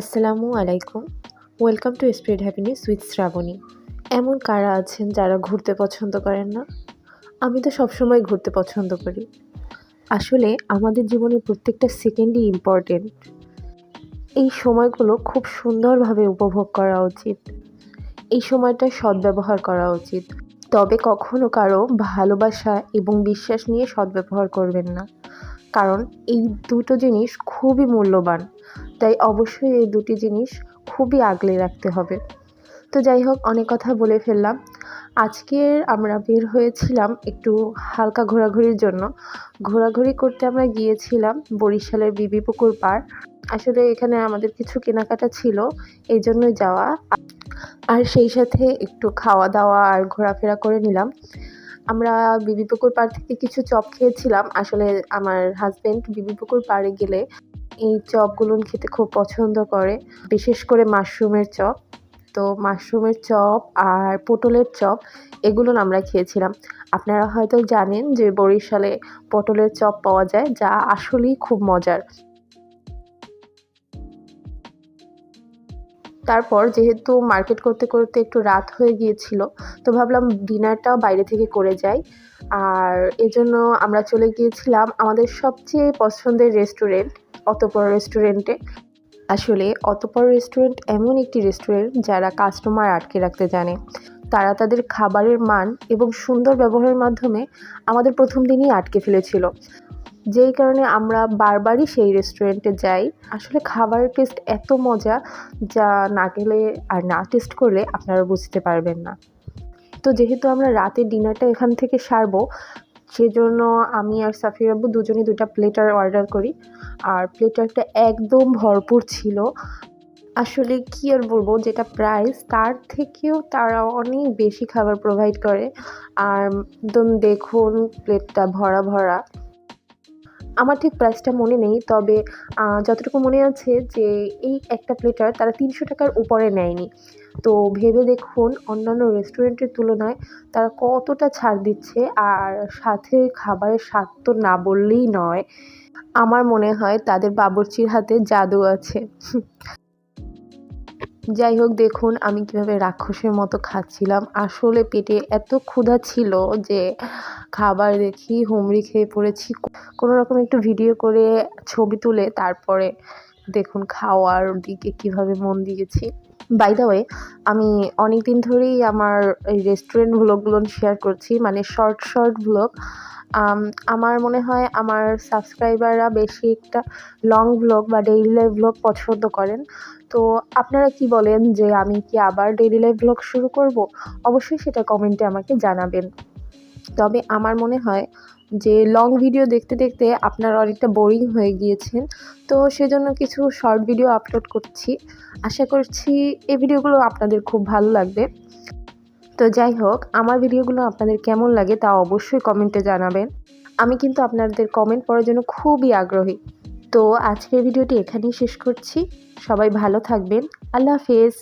আসসালামু আলাইকুম। Welcome to spread happiness with Srabani এমন কারা আছেন যারা ঘুরতে পছন্দ করেন না? আমি তো সবসময় ঘুরতে পছন্দ করি। আসলে আমাদের জীবনে প্রত্যেকটা সেকেন্ডই ইম্পর্টেন্ট এই সময়গুলো খুব সুন্দরভাবে উপভোগ করা উচিত। এই সময়টা সদ্ব্যবহার করা উচিত। তবে কখনো কারও ভালোবাসা এবং বিশ্বাস নিয়ে সদ্ব্যবহার করবেন না। কারণ এই দুটো জিনিস খুবই মূল্যবান। তাই অবশ্যই এই দুটি জিনিস খুবই আগলে রাখতে হবে। তো যাই হোক, অনেক কথা বলে ফেললাম। আজকের আমরা বের হয়েছিলাম একটু হালকা ঘোরাঘুরির জন্য। ঘোরাঘুরি করতে আমরা গিয়েছিলাম বরিশালের বিবি পুকুর পাড় আসলে এখানে আমাদের কিছু কেনাকাটা ছিল, এই জন্য যাওয়া। আর সেই সাথে একটু খাওয়া দাওয়া আর ঘোরাফেরা করে নিলাম। আমরা বিবি পুকুর পাড় থেকে কিছু চপ খেয়েছিলাম। আসলে আমার হাজব্যান্ড বিবি পুকুর পাড়ে গেলে এই চপগুলো খেতে খুব পছন্দ করে, বিশেষ করে মাশরুমের চপ। তো মাশরুমের চপ আর পটলের চপ, এগুলো আমরা খেয়েছিলাম। আপনারা হয়তো জানেন যে বরিশালে পটলের চপ পাওয়া যায়, যা আসলেই খুব মজার। তারপর যেহেতু মার্কেট করতে করতে একটু রাত হয়ে গিয়েছিল, তো ভাবলাম ডিনারটাও বাইরে থেকে করে যাই। আর এজন্য আমরা চলে গিয়েছিলাম আমাদের সবচেয়ে পছন্দের রেস্টুরেন্ট অতপর রেস্টুরেন্টে। আসলে অতপর রেস্টুরেন্ট এমন একটি রেস্টুরেন্ট যারা কাস্টমার আটকে রাখতে জানে। তারা তাদের খাবারের মান এবং সুন্দর ব্যবহারের মাধ্যমে আমাদের প্রথম দিনই আটকে ফেলেছিল। যেই কারণে আমরা বারবারই সেই রেস্টুরেন্টে যাই। আসলে খাবারের টেস্ট এত মজা যা না গেলে আর না টেস্ট করলে আপনারা বুঝতে পারবেন না। তো যেহেতু আমরা রাতের ডিনারটা এখান থেকে সারবো, সেজন্য আমি আর সাফির আব্বু দুজনে দুটা প্লেটার অর্ডার করি। আর প্লেটারটা একদম ভরপুর ছিল। আসলে কি আর বলব, যেটা প্রাইস তার থেকেও তারা অনেক বেশি খাবার প্রোভাইড করে। আর একদম দেখুন প্লেটটা ভরা ভরা। আমার ঠিক প্রাইসটা মনে নেই, তবে যতটুকু মনে আছে যে, এই একটা প্লেটার তারা তিনশো টাকার উপরে নেয়নি। তো ভেবে দেখুন, অন্যান্য রেস্টুরেন্টের তুলনায় তারা কতটা ছাড় দিচ্ছে, আর সাথে খাবারের স্বাদ তো না বললেই নয়। আমার মনে হয় তাদের বাবরচির হাতে জাদু আছে। যাই হোক, দেখুন আমি কীভাবে রাক্ষসের মতো খাচ্ছিলাম। আসলে পেটে এত ক্ষুধা ছিল যে খাবার দেখি হুমড়ি খেয়ে পড়েছি। কোনো রকম একটু ভিডিও করে ছবি তুলে তারপরে দেখুন খাওয়ার দিকে কীভাবে মন দিয়েছি। বাই দ্য ওয়ে আমি অনেক দিন ধরেই আমার এই রেস্টুরেন্ট ভ্লগগুলো শেয়ার করছি মানে শর্ট শর্ট ভ্লগ আমার মনে হয় আমার সাবস্ক্রাইবাররা বেশি একটা লং ভ্লগ বা ডেইলি লাইফ ভ্লগ পছন্দ করেন। তো আপনারা কি বলেন যে আমি কি আবার ডেইলি লাইফ ভ্লগ শুরু করব? অবশ্যই সেটা কমেন্টে আমাকে জানাবেন। তবে আমার মনে হয় যে লং ভিডিও দেখতে দেখতে আপনারা অনেকটা বোরিং হয়ে গিয়েছেন। তো সেজন্য কিছু শর্ট ভিডিও আপলোড করছি। আশা করছি এই ভিডিওগুলো আপনাদের খুব ভালো লাগবে। তো যাই হোক, আমার ভিডিওগুলো আপনাদের কেমন লাগে তা অবশ্যই কমেন্টে জানাবেন। আমি কিন্তু আপনাদের কমেন্ট পড়ার জন্য খুবই আগ্রহী। তো আজকের ভিডিওটি এখানেই শেষ করছি। সবাই ভালো থাকবেন। আল্লাহ হাফেজ।